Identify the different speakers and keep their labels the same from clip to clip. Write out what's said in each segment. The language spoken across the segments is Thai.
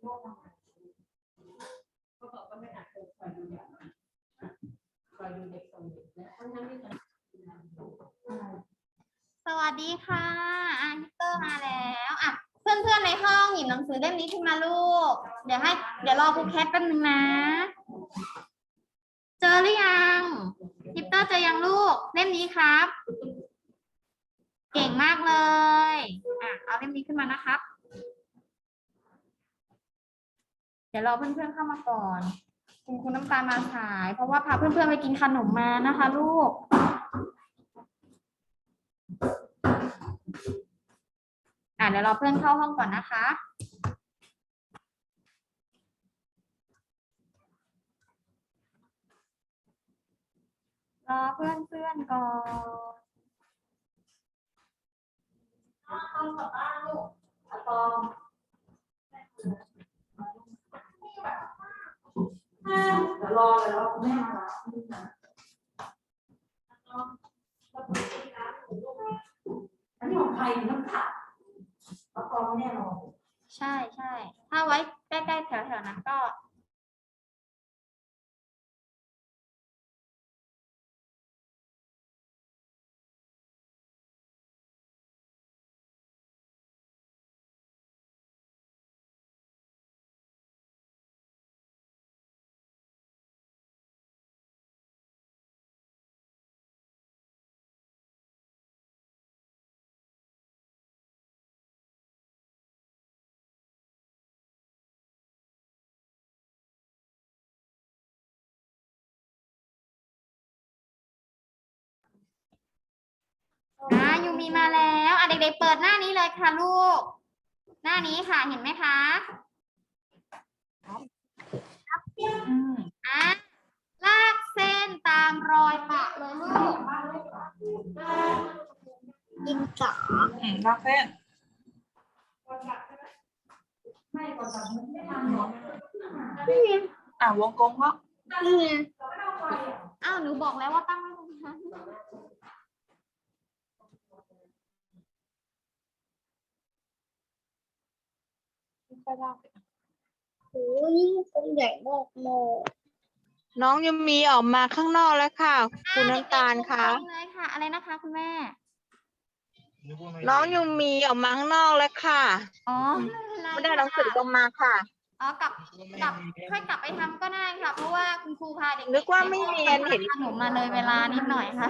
Speaker 1: เขาบอกว่าไม่อาจจะคอยดูอย่างคอยดูเด็กส่งเด็กและทั้งทั้งที่ตอน
Speaker 2: สวัสดีค่ะอะพี่เตอร์มาแล้วอะเพื่อนๆในห้องหยิบหนังสือเล่มนี้ขึ้นมาลูก เดี๋ยวให้ เดี๋ยวรอครูแคทแป๊บนึงนะ เจอหรือยังพี่เตอร์เจอยังลูกเล่มนี้ครับ เก่งมากเลย อะเอาเล่มนี้ขึ้นมานะครับ เดี๋ยวรอเพื่อนๆเข้ามาก่อนคุณคุณน้ำตาลมาสาย เพราะว่าพาเพื่อนๆไปกินขนมมานะคะ ลูกอะเดี๋ยวราเพื่อนเข้าห้องก่อนนะคะรอเพื่อนเพื่อนก่อนต้องกลับบ้านลูกอะตอม
Speaker 1: เดี๋ยวรอเลยแล้วแม่มารับอันนี้ของใครน้ำผักประกอบแน่นอน
Speaker 2: ใช่ใช่ ถ้าไว้ใกล้ๆแถวๆนั้นก็ ยูมีมาแล้วอะเด็กๆเปิดหน้านี้เลยค่ะลูก หน้านี้ค่ะเห็นไหมคะอืมอะลากเส้นตามรอยปะเลยลูกยิงจ๋อ
Speaker 3: อืมรักเส้น
Speaker 1: ไม่ก่อนจะไม่ทำหรอก
Speaker 3: อ่าวงกลมครับ
Speaker 2: นี่ไงอ้าวหนูบอกแล้วว่าตั้งไว้ตรงนั้น
Speaker 3: ค่อยลากไป
Speaker 2: โอ้ยต้นใหญ่มากเลย
Speaker 4: น้องยังมีออกมาข้างนอกแล้วค่ะ คุณน้ำตาลคะ
Speaker 2: เลยค่ะ อะไรนะคะคุณแม่
Speaker 4: น้องยังมีออกมาข้างนอกแล้วค่ะ
Speaker 2: อ๋อ
Speaker 4: ไม่ได้หนังสือตรงมาค่ะ
Speaker 2: อ๋อกลับกลับค่อยกลับไปทำก็ได้ค่ะ เพราะว่าคุณครูพาเด็กๆ
Speaker 4: นึกว่าไม่เรียนเห็น
Speaker 2: ขนมมาเลยเวลานิดหน่อยค่ะ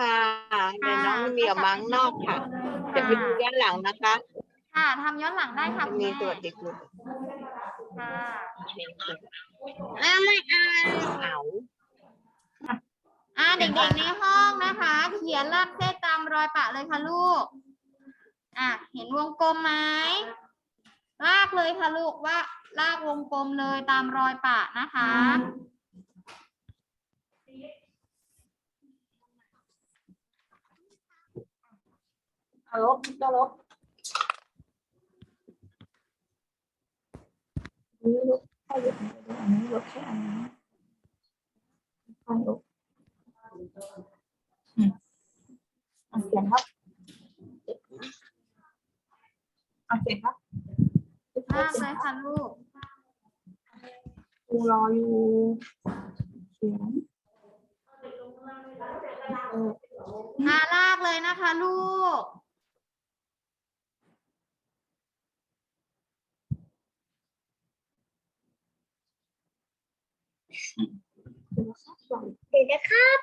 Speaker 4: ค่ะ เดี๋ยวน้องยังมีออกมาข้างนอกค่ะเดี๋ยวไปดูย้อนหลังนะคะ
Speaker 2: ค่ะทำย้อนหลังได้ค่ะ
Speaker 4: จะ
Speaker 2: คุณ
Speaker 4: มี
Speaker 2: แม่
Speaker 4: ตรวจเด็กอยู่
Speaker 2: ค่ะ
Speaker 4: แล้วไม่อ่านเอา
Speaker 2: อ่าเด็กๆในห้องนะคะ เขียนลากเส้นตามรอยปะเลยค่ะลูก อะเห็นวงกลมไหมลากเลยค่ะลูกว่าลากวงกลมเลยตามรอยปะนะคะ
Speaker 3: เอา ลบก็ลบนี่ลบแค่ลบอันนี้ลบแค่อันนี้ค่อยลบอืมเอาเขียนครับเอาเขียนครับ
Speaker 2: ลากเลยค่ะลูก
Speaker 3: ครูรออยู่เขียนอ่า
Speaker 2: ลากเลยนะคะลูก
Speaker 3: เดี๋ยวนะครับสอง
Speaker 2: เดี๋ยวนะครับ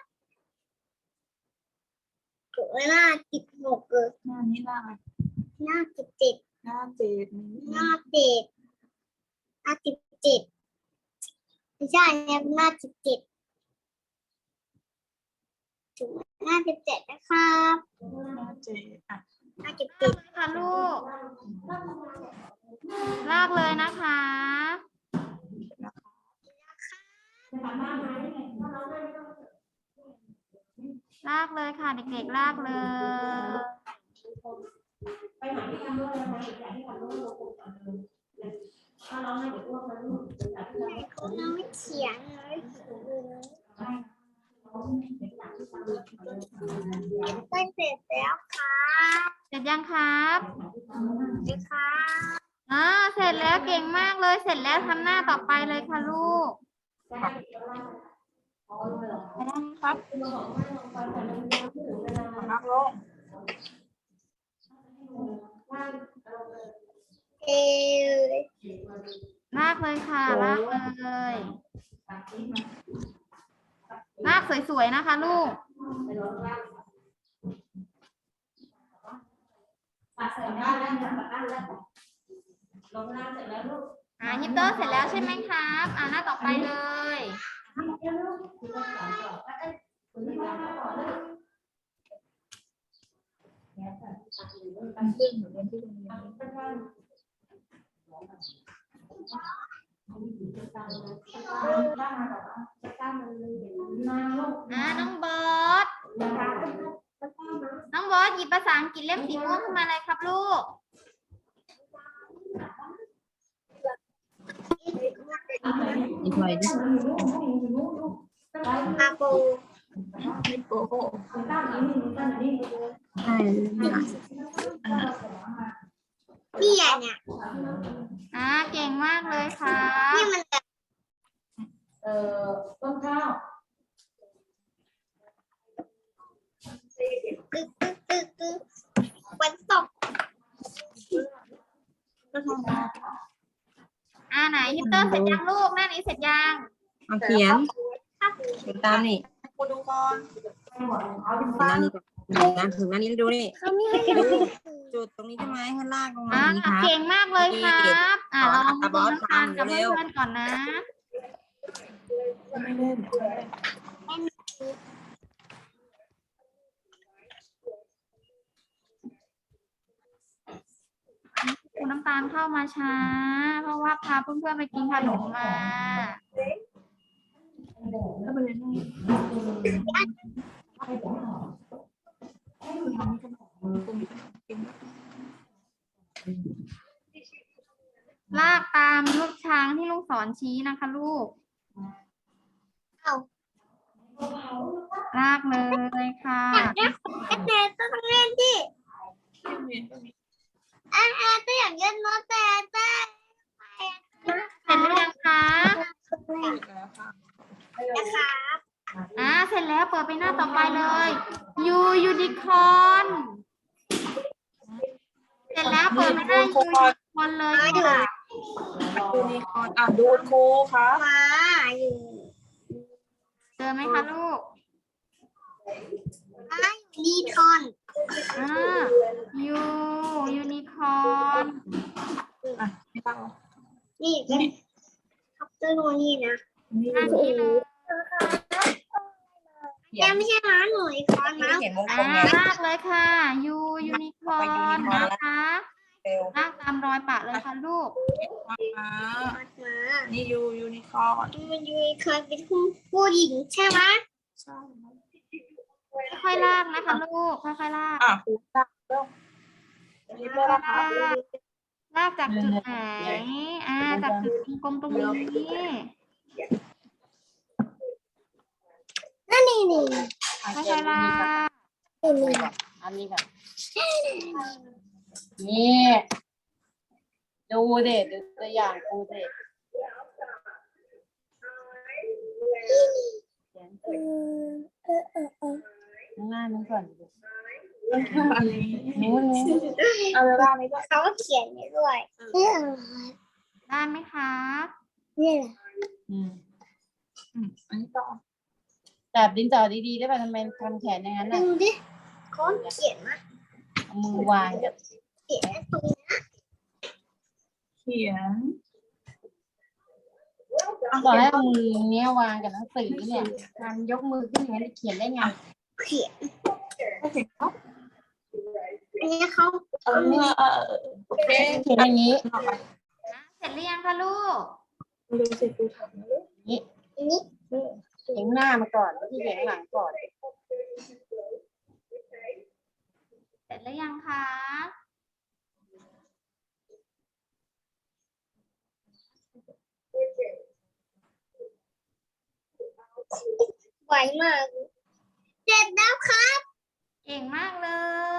Speaker 2: ถูกเวลาสิบหกเออ
Speaker 3: หน้านี้หน้าอะไร
Speaker 2: หน้าสิบเจ็ด
Speaker 3: หน้าเจ็ดนี้
Speaker 2: หน้าเจ็ดหน้าสิบเจ็ดไม่ใช่เนี่ยหน้าสิบเจ็ดถูกหน้าสิบเจ็ดนะครับ
Speaker 3: หน้าเจ็ดอะ
Speaker 2: หน้าสิบเจ็ดค่ะลูกลากเลยนะคะ ลากเลยค่ะ เด็กๆลากเลย
Speaker 1: ไปหาที่ทำด้วยนะคะอยากให้ทำด้วยเราคงทำเลยถ้าเราไม่เดี๋ยวอ้วกนะลูกอยากให้ทำด้วย
Speaker 2: เขาน้องเขียนเลยได้เสร็จแล้วค่ะเสร็จยังครับ
Speaker 3: เจ็ดค่ะ
Speaker 2: ร็จแล้วเก่งมากเลย เสร็จแล้วทำหน้าต่อไปเลยค่ะลูก
Speaker 3: ครับนักลง
Speaker 1: เอ
Speaker 2: ลากเลยค่ะลากเลยลากสวยๆนะคะ ลูก
Speaker 1: ปัดเสร็จแล้วแล้วปัดด้านแล้วลงล่างเสร็จแล้วลูก
Speaker 2: อ่าฮิปเตอร์เสร็จแล้วใช่ไหมครับอ่าหน้าต่อไปเลย
Speaker 1: ทำเยอะลูกคุณต้องสอนต่อก็เอ้ยคุณไม่ต้องเลย
Speaker 3: กันเพื่อนหนูเรียนที่โรงเรียน
Speaker 1: เป็นว่าบ้านมาแบบว่าจะกล้ามันเลยเดี๋ยวมาลูก
Speaker 2: อ่าน้องบอส
Speaker 1: น้
Speaker 2: องบอสหยิบภาษาอังกฤษเล่มสีม่วงขึ้นมาเลยครับลูก
Speaker 3: อีกหน่อยดิ
Speaker 1: อาโป
Speaker 3: ไม่โกหก
Speaker 1: ตั้งนี้นี่ตั้งนี้
Speaker 3: ใช่อ่า
Speaker 1: พี่ใหญ่เนี่ย
Speaker 2: อ่าเก่งมากเลยค่ะ
Speaker 1: นี่มันเอ่อต้นข้าว ตึกตึกตึกตึกวันตก
Speaker 2: อ่าไหนฮิป เตอร์เสร็จยังลูกหน้านี้เสร็จยัง
Speaker 5: เอาเขียนเขียนตามนี่
Speaker 3: กูดูก่อน
Speaker 1: เอา
Speaker 5: ถึงหน้านี้ก่อนถึงหน้าถึงหน้านี้ดูนี่ดูจุดตรงนี้ใช่ไหมให้ลากลงมา
Speaker 2: อ่า
Speaker 5: อย่างนี้ครับ
Speaker 2: เก่งมากเลยครับอ่าลอง
Speaker 5: อะ
Speaker 2: ดู
Speaker 5: บอส
Speaker 2: น้ำตาลกับ
Speaker 5: ทำเร็
Speaker 2: เพื่
Speaker 5: ว
Speaker 2: อนๆก่อนนะ
Speaker 3: ไม่เล่น
Speaker 2: คุณน้ำตาลเข้ามาช้า เพราะว่าพาเพื่อนๆไปกินขนมมา
Speaker 3: ก็ไปเล่น
Speaker 2: ลากตามลูกช้างที่ลูกศรชี้นะคะ ลูก ลากเลยค่ะ
Speaker 1: แต่ต้องเล่นที่อาอาตัวอย่างเล่นโน้ตแต่แต่
Speaker 2: เสร็จหรือยังคะ
Speaker 1: นะคะ
Speaker 2: อ่า เสร็จแล้วเปิดไปหน้าต่อไปเลยยูยูนิคอน เสร็จแล้วเปิดไปหน้ายูนิคอนเลยค่ะ
Speaker 3: ยูนิคอร์นอะดูครูครับ
Speaker 1: มาอยู่
Speaker 2: เจอไหมคะลูก
Speaker 1: ดีทอน
Speaker 2: อ่ายูยูนิคอน
Speaker 3: อะไม่ต้อง
Speaker 1: นี่เป็นคัพเตอร์โนนี่นะ
Speaker 3: นี่
Speaker 2: หน้านี้เลย
Speaker 1: ยังไม่ใช่ร้านหน่วยคอนนะ
Speaker 5: เขียนวงก
Speaker 2: อ่า
Speaker 5: ลมนะ
Speaker 2: ลากเลยค่ะยูยูนิคอนนะคะ
Speaker 5: เร็ว
Speaker 2: ลากตามรอยปะเลยค่ะลูก
Speaker 3: มา
Speaker 1: มา
Speaker 3: นี่ยูยูนิคอร์น
Speaker 1: มันยูนิคอนเป็นผู้หญิงใช่ไหม
Speaker 3: ใช่
Speaker 2: ค่อยๆลากนะคะลูกค่อยๆลาก
Speaker 3: อะครูจับเริ่
Speaker 2: ลากจากจุดไหน อ่า จากจุดกลมตรงนี้
Speaker 1: นั่นนี่นี่
Speaker 2: ค่อยๆลาก
Speaker 1: นี่
Speaker 5: อันนี้ก่อนนี่ดูเด็ดดูตัวอย่างครูเด็ดเขียน
Speaker 1: เออเออเออ
Speaker 5: งหน้านู้นก่อน
Speaker 3: อันนี้
Speaker 5: นู้นนู้น
Speaker 3: เอาเวลานี้ก็
Speaker 1: เขาเขียนไว้ด้วยเนี่ย
Speaker 2: ได้ไหมคะ
Speaker 1: เนี่ย
Speaker 5: อืม
Speaker 3: อืมอันนี้ต่อ
Speaker 5: จับดินสอดีๆได้ป่ะทำไมทำแขนอย่างนั้น
Speaker 1: ดู
Speaker 5: น่ะ
Speaker 1: ดิเขาเขียนมา
Speaker 5: เอามือวางกับ
Speaker 1: เขียนตรงนี้
Speaker 3: เขียน
Speaker 5: บอกให้เอามือเนี้ยวางกับหนังสือเนี่ยการยกมือขึ้นอย่างนี้นเขียนได้ไง
Speaker 1: เขียน
Speaker 3: ก็เขียน
Speaker 1: อันนี้เขา
Speaker 3: เออเออโอเค
Speaker 5: เขียนอย่างนี้
Speaker 2: เสร็จหรือยังคะลูก
Speaker 3: ดูสิครูถามนะลูก
Speaker 1: อันนี้
Speaker 5: เขียนหน้ามาก่อนไม่ใช่เขียนหลังก่อน
Speaker 2: เสร็จหรือยังคะ
Speaker 1: ไหวมาก เสร็จแล้วครับ
Speaker 2: เก่งมากเลย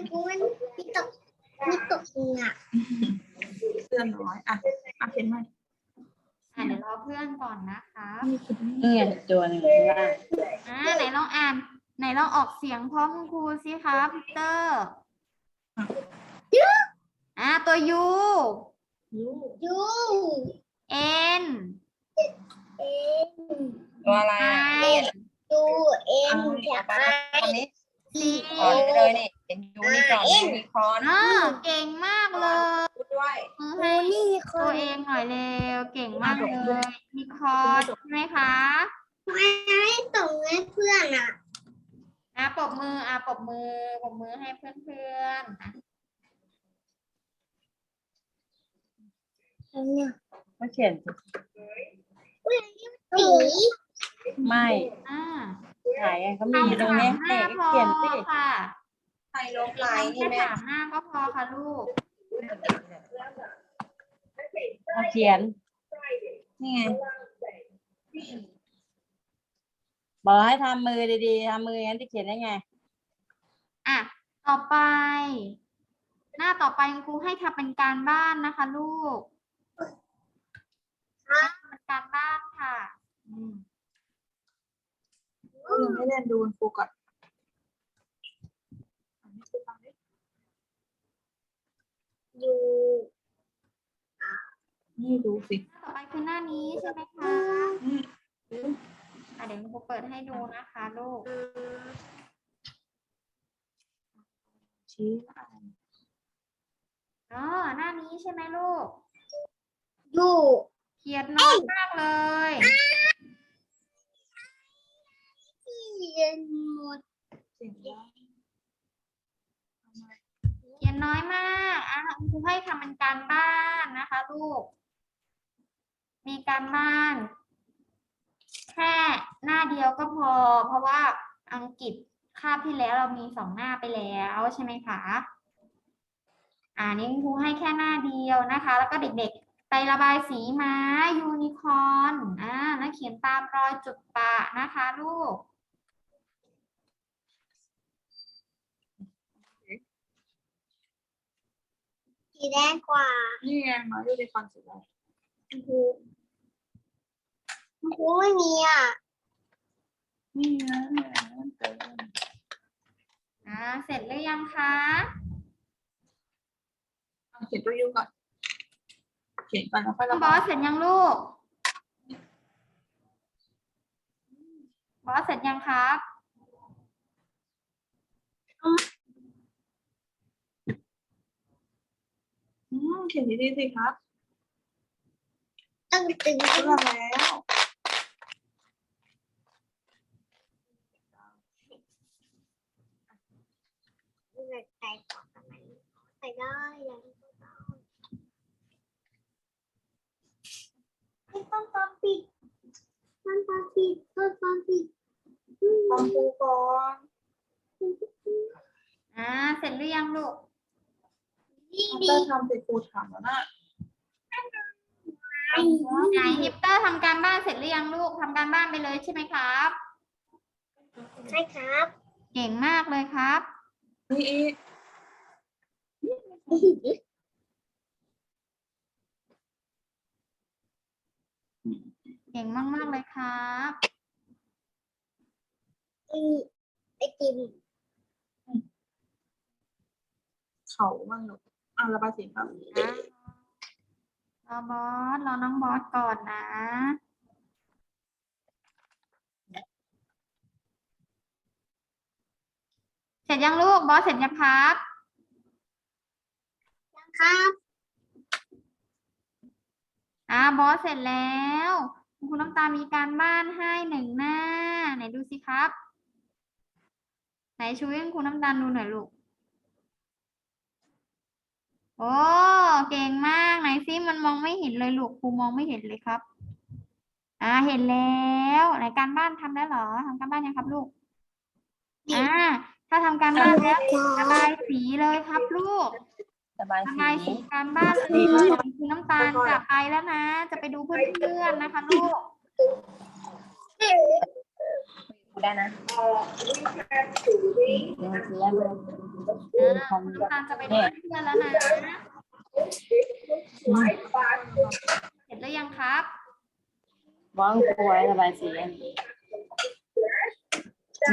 Speaker 1: ไอ้กูมันพี่ตกไม่ตกเหงา
Speaker 3: เพื่อนน้อยอะอะเห็นไหม
Speaker 2: อะเดี๋ยวรอเพื่อนก่อนนะคะ
Speaker 3: นี่คือนี่
Speaker 5: นี่ไงตัวหนึ่งข้างล่าง
Speaker 2: อ่าไหนลองอ่าน ไหนลองออกเสียงพร้อมคุณครูสิคะพีเตอร์อ่าตัว U
Speaker 1: ยู
Speaker 2: N
Speaker 1: เอ็น
Speaker 5: ตัวอะไรอะ
Speaker 2: I
Speaker 1: ยูเอ็นจาก
Speaker 5: ปลา
Speaker 1: ไอ
Speaker 5: ตัวนี้
Speaker 2: C
Speaker 5: ก่อนไปเลยนี่ เป็นยูนิคอร์นยูนิคอร์น
Speaker 2: อ่าเก่งมากเลย
Speaker 5: พูดด้วย
Speaker 2: มือ
Speaker 1: โอ้
Speaker 2: ให้
Speaker 1: นี่ค
Speaker 2: ตัวนเองหน่อยเร็วเก่งมากเลยมีคอร์ดใช่ไหมคะ
Speaker 1: ไม่ให้ส่งให้เพื่อนอะ
Speaker 2: อะปรบมืออะปรบมือปรบมือให้เพื่อนๆอะ
Speaker 1: เนี่ย
Speaker 5: ไม่เขียนสิ
Speaker 1: สี
Speaker 5: ไม่
Speaker 2: อ่า
Speaker 5: ไหนอะเขามีตรงเนี้ย
Speaker 2: ห
Speaker 5: เด็
Speaker 2: น้ากพอ
Speaker 5: เขียนสิ
Speaker 2: ค่ะ
Speaker 5: ใครลงลายนี่
Speaker 2: แค่
Speaker 5: แม่
Speaker 2: ถามหน้าก็พอค่ะลูก
Speaker 5: เอาเขียน นี่ไงบอกให้ทำมือดีๆทำมืออย่างนั้นจะเขียนได้ไง
Speaker 2: อะ ต่อไป หน้าต่อไปคุณครูให้ทำเป็นการบ้านนะคะ ลูกเป็นการบ้านค่ะ อืม
Speaker 3: ยังไม่เรียนดูคุณครูก่อนอันนี้คือฟังดิ
Speaker 1: ยู
Speaker 3: นี่ดูสิ
Speaker 2: หน้าต่อไปคือหน้านี้ใช่ไหมคะ
Speaker 3: อืม
Speaker 2: อะเดี๋ยวคุณครูเปิดให้ดูนะคะลูก
Speaker 3: ชี้อ่าน
Speaker 2: อ๋อหน้านี้ใช่ไหมลูก
Speaker 1: ยู
Speaker 2: เขียนน้อยมากเลย
Speaker 1: เย็นหมด
Speaker 3: เสียงดัง
Speaker 2: เขียนน้อยมากอะคุณครูให้ทำเป็นการบ้านนะคะ ลูก มีการบ้าน แค่หน้าเดียวก็พอ เพราะว่าอังกฤษคาบที่แล้วเรามีสองหน้าไปแล้วใช่ไหมคะอ่านี่คุณครูให้แค่หน้าเดียวนะคะ แล้วก็เด็กๆ ไประบายสีม้ายูนิคอร์นอ่าแล้วเขียนตามรอยจุดปะนะคะลูก
Speaker 1: สีแดงกว่า
Speaker 3: นี่ไงมาดูในฟังสีแดง
Speaker 1: ครูครูไม่มีอะ
Speaker 3: นี่ไงมันเกิน
Speaker 2: อ่าเสร็จหรือยังคะ
Speaker 3: เอาเขียนตัวยูก่อน เขียนก่อนแล้วค่อย
Speaker 2: คุ
Speaker 3: ระ
Speaker 2: ณบอบา
Speaker 3: ย
Speaker 2: สเสร็จยังลูก บอสเสร็จยังครับ
Speaker 3: อืมเขียนดีๆสิครับ
Speaker 1: ตั้งตึง
Speaker 3: เพื่อแล้ว
Speaker 1: ใส่ต่อกันไหมใส่ได้ยังต้นตอนปิดต้นตอนปิดต้นตอนปิด
Speaker 3: ฟังครูก่อน
Speaker 2: อ่าเสร็จหรือยังลูก
Speaker 1: ดี
Speaker 3: เอา
Speaker 1: ดี
Speaker 3: เต้ยทำเสร็จครูถามแล้วนะ
Speaker 2: ไหนฮิปเตอร์ทำการบ้านเสร็จหรือยังลูกทำการบ้านไปเลยใช่ไหมครับ
Speaker 1: ใช่ครับ
Speaker 2: เก่งมากเลยครับ
Speaker 3: นี่อีก
Speaker 2: เก่งมาก ๆ เลยครับ
Speaker 1: ไอติม
Speaker 3: เขาบ้างหนูอะระบายสีครับ
Speaker 2: รอบอสรอน้องบอสก่อนนะ เสร็จยังลูกบอสเสร็จยังครับ
Speaker 1: ครับ
Speaker 2: อ่าบอสเสร็จแล้วคุณน้ำตาลมีการบ้านให้หนึ่งหน้า ไหนดูสิครับ ไหนช่วยคุณน้ำตาลดูหน่อยลูกโอ้เก่งมากไหนซิมันมองไม่เห็นเลยลูกครูมองไม่เห็นเลยครับ อ่าเห็นแล้วไหนการบ้านทำแล้วเหรอทำการบ้านยังครับลูกอ่า ถ้าทำการบ้านแล้วระบายสีเลยครับลูก
Speaker 5: สบาย
Speaker 2: ระ
Speaker 5: สี
Speaker 2: บายสีการบ้านเลยคุณน้ำตาลจะไปแล้วนะ จะไปดูเพื่อนๆนะคะลูก
Speaker 6: ได้นะ
Speaker 5: เดี๋ยวเสียเลย
Speaker 2: อ่าน้ำตาลจะไปดูเพื่อนแล้วนะเสร็จแล้วยังครับ
Speaker 5: บ้องควยระบายสีอั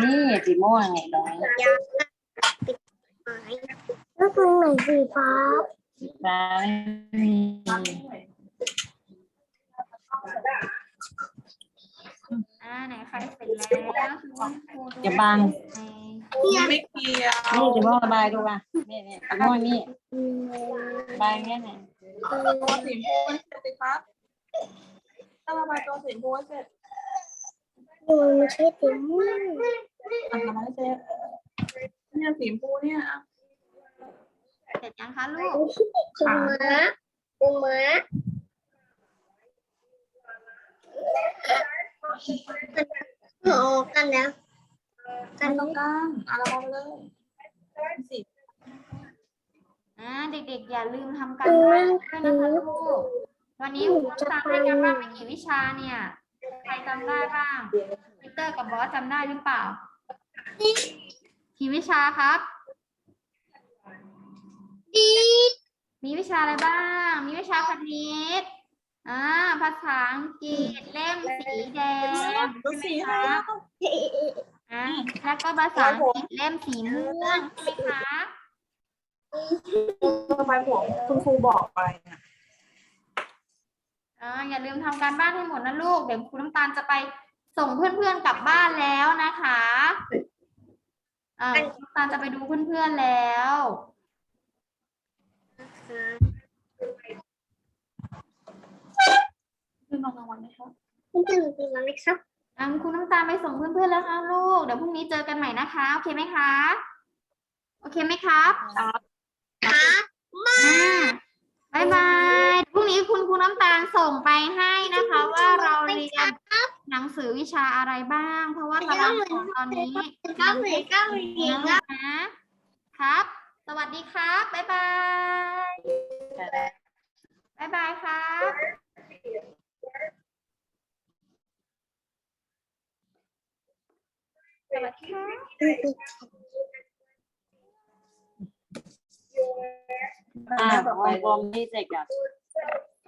Speaker 5: นี่สีม่วงไงน้อย
Speaker 1: แล้วตรงไหนสีฟ้า
Speaker 5: สีฟ้าไม่มี
Speaker 2: อ่าไหนใครเสร็จแล้วคือว่าครูดู
Speaker 5: จะบัง
Speaker 3: ไม่เกี่ยว
Speaker 5: นี่สีม่วงระบายดูป่ะนี่นี่สีม่วงนี่บายแค่ไหน
Speaker 3: ตัวสีม่วงเสร็จสิครับถ้าระบายตัวสีม่วงเสร็จ
Speaker 1: มันไม่ใช่สีม่วง
Speaker 3: อะไมเสร็จเนี่ยสีม่วงเนี่ย
Speaker 2: เสร็จยังคะลูก
Speaker 1: กุม้ากุม้าออกกันแล้ว
Speaker 3: กันตรงกลางอะระเลยสี
Speaker 2: อ่าเด็กๆ อย่าลืมทำการบ้านด้วยนะคะลูกวันนี้ครูตามให้การบ้านไปกี่วิชาเนี่ย ครจำได้บ้างพีเตอร์กับบอสจำได้หรือเปล่ากี่วิชาครับมีวิชาอะไรบ้าง มีวิชาคณิตอ่าภาษาอังกฤษเล่มสีแดง
Speaker 3: ตัวสี
Speaker 2: ใช่
Speaker 3: อะไร
Speaker 2: ไหม
Speaker 3: อะ
Speaker 2: คะอ่าแล้วก็ภาษาอังกฤษเล่มสีม่วงใช่ไหมคะ
Speaker 3: ทำไมผมคุณครูบอกไปเนี่ย
Speaker 2: อ่าอย่าลืมทำการบ้านให้หมดนะลูก เดี๋ยวครูน้ำตาลจะไปส่งเพื่อนๆกลับบ้านแล้วนะคะอ่าครูน้ำตาลจะไปดูเพื่อนๆแล้ว
Speaker 3: คือน้องรางวัลไหมครับ
Speaker 1: คุณจะมีเป็นอะไรครับ
Speaker 2: อ่าครูน้ำตาลไปส่งเพื่อนๆแล้วค่ะลูก เดี๋ยวพรุ่งนี้เจอกันใหม่นะคะ โอเคไหมคะ โอเคไหมครับ
Speaker 1: ครับ
Speaker 2: อ่าบายบายพรุ่ง นี้คุณครูน้ำตาลส่งไปให้นะคะว่าเราเรียนหนังสือวิชาอะไรบ้าง เพราะว่าตารางสอนตอนนี้
Speaker 1: เก้าหมื่นเก้าหมื่น
Speaker 2: เนะครับ สวัสดีครับบ๊ายบายบ๊ายบายครับสวัสดีครับ
Speaker 5: อ่าวงกลมที่เสร็จกับ